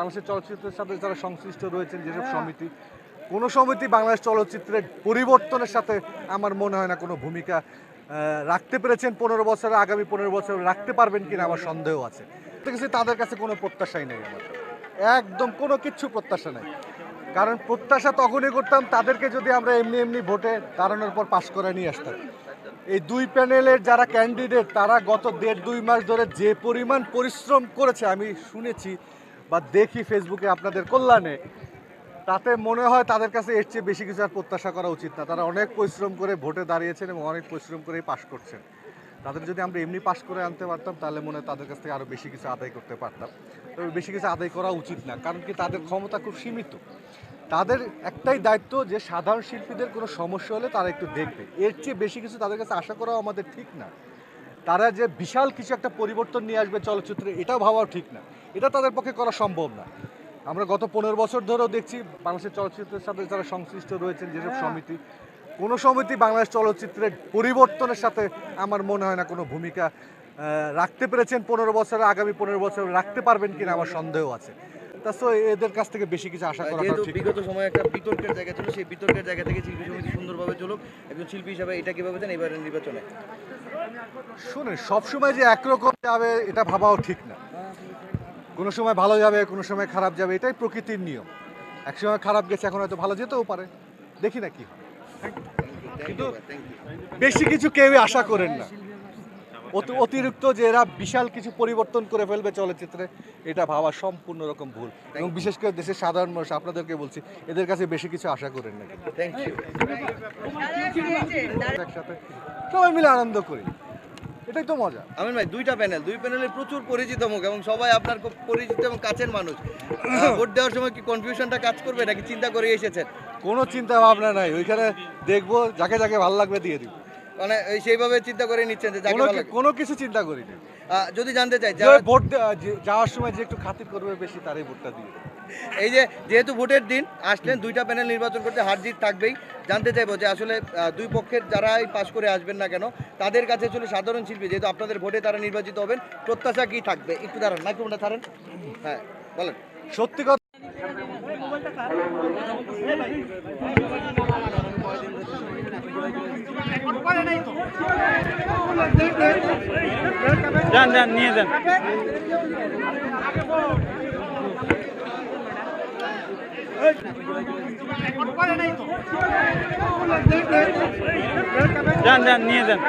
বাংলাদেশের চলচ্চিত্রের সাথে যারা সংশ্লিষ্ট রয়েছেন যেসব সমিতি কোনো সমিতি বাংলাদেশ চলচ্চিত্রের পরিবর্তনের সাথে আমার মনে হয় না কোনো ভূমিকা রাখতে পেরেছেন পনেরো বছরে আগামী পনেরো বছর রাখতে পারবেন কিনা আমার সন্দেহ আছে। তাদের কাছে কোনো প্রত্যাশাই নেই আমার। একদম কোনো কিচ্ছু প্রত্যাশা নেই। কারণ প্রত্যাশা তখনই করতাম তাদেরকে যদি আমরা এমনি এমনি ভোটে দাঁড়ানোর পর পাশ করে নিয়ে আসতাম। এই দুই প্যানেলের যারা ক্যান্ডিডেট তারা গত দেড় দুই মাস ধরে যে পরিমাণ পরিশ্রম করেছে আমি শুনেছি বা দেখি ফেসবুকে আপনাদের কল্যাণে। তাতে মনে হয় তাদের কাছে এর চেয়ে বেশি কিছু আর প্রত্যাশা করা উচিত না। তারা অনেক পরিশ্রম করে ভোটে দাঁড়িয়েছেন এবং অনেক পরিশ্রম করেই পাশ করছেন। তাদের যদি আমরা এমনি পাশ করে আনতে পারতাম, তাহলে মনে হয় তাদের কাছ থেকে আরও বেশি কিছু আদায় করতে পারতাম। তবে বেশি কিছু আদায় করা উচিত না, কারণ কি তাদের ক্ষমতা খুব সীমিত। তাদের একটাই দায়িত্ব যে সাধারণ শিল্পীদের কোনো সমস্যা হলে তারা একটু দেখবে। এর চেয়ে বেশি কিছু তাদের কাছে আশা করাও আমাদের ঠিক না। তারা যে বিশাল কিছু একটা পরিবর্তন নিয়ে আসবে চলচ্চিত্রে এটাও ভাবাও ঠিক না। এটা তাদের পক্ষে করা সম্ভব না। আমরা গত পনেরো বছর ধরেও দেখছি বাংলাদেশের চলচ্চিত্রের সাথে যারা সংশ্লিষ্ট রয়েছেন যেসব সমিতি কোনো সমিতি বাংলাদেশ চলচ্চিত্রের পরিবর্তনের সাথে আমার মনে হয় না কোনো ভূমিকা রাখতে পেরেছেন পনেরো বছরে আগামী পনেরো বছর রাখতে পারবেন কিনা আমার সন্দেহ আছে। তা so এদের কাছ থেকে বেশি কিছু আশা করা যেহেতু বিগত সময়ে একটা বিতর্কের জায়গা ছিল সেই বিতর্কের জায়গা থেকে শিল্পী সমিতি সুন্দরভাবে চলুক। একজন শিল্পী হিসাবে এটা কীভাবে দেন এবারের নির্বাচনে। শুনে সবসময় যে একরকম যাবে এটা ভাবাও ঠিক না। কোনো সময় ভালো যাবে কোনো সময় খারাপ যাবে এটাই প্রকৃতির নিয়ম। এক সময় খারাপ গেছে এখন হয়তো ভালো যেতেও পারে। দেখি না কি হয়। কিন্তু বেশি কিছু কেউই আশা করেন না। অতিরিক্ত যে এরা বিশাল কিছু পরিবর্তন করে ফেলবে চলচ্চিত্রে এটা ভাবা সম্পূর্ণ রকম ভুল। এবং বিশেষ করে দেশের সাধারণ মানুষ আপনাদেরকে বলছি এদের কাছে বেশি কিছু আশা করেন না। থ্যাংক ইউ একসাথে সবাই মিলে আনন্দ করি। এটাই তো মজা। আমিন ভাই দুইটা প্যানেল। দুই প্যানেলে প্রচুর পরিচিত মুখ এবং সবাই আপনার খুব পরিচিত এবং কাছের মানুষ। ভোট দেওয়ার সময় কি কনফিউশনটা কাজ করবে নাকি চিন্তা করে এসেছেন? কোনো চিন্তা ভাবনা নাই ওইখানে দেখব যাকে যাকে ভালো লাগবে দিয়ে দিব। মানে সেইভাবে চিন্তা করে নিচ্ছেন যে কোনো কিছু চিন্তা করি না যদি জানতে চাই ভোট যাওয়ার সময় যে একটু খাতির করবে বেশি তারই ভোটটা দিয়ে এই যে যেহেতু ভোটের দিন আসলেন দুইটা প্যানেল নির্বাচন করতে হার জিত থাকবেই। জানতে চাইব যে আসলে দুই পক্ষের যারাই পাশ করে আসবেন না কেন তাদের কাছে আসলে সাধারণ শিল্পী যেহেতু আপনাদের ভোটে তারা নির্বাচিত হবেন প্রত্যাশা কি থাকবে? একটু দাঁড়ান নাকি ওটা ছাড়েন। হ্যাঁ বলেন। সত্যি কথা যান যান নিয়ে যান। যান যান নিয়ে যান।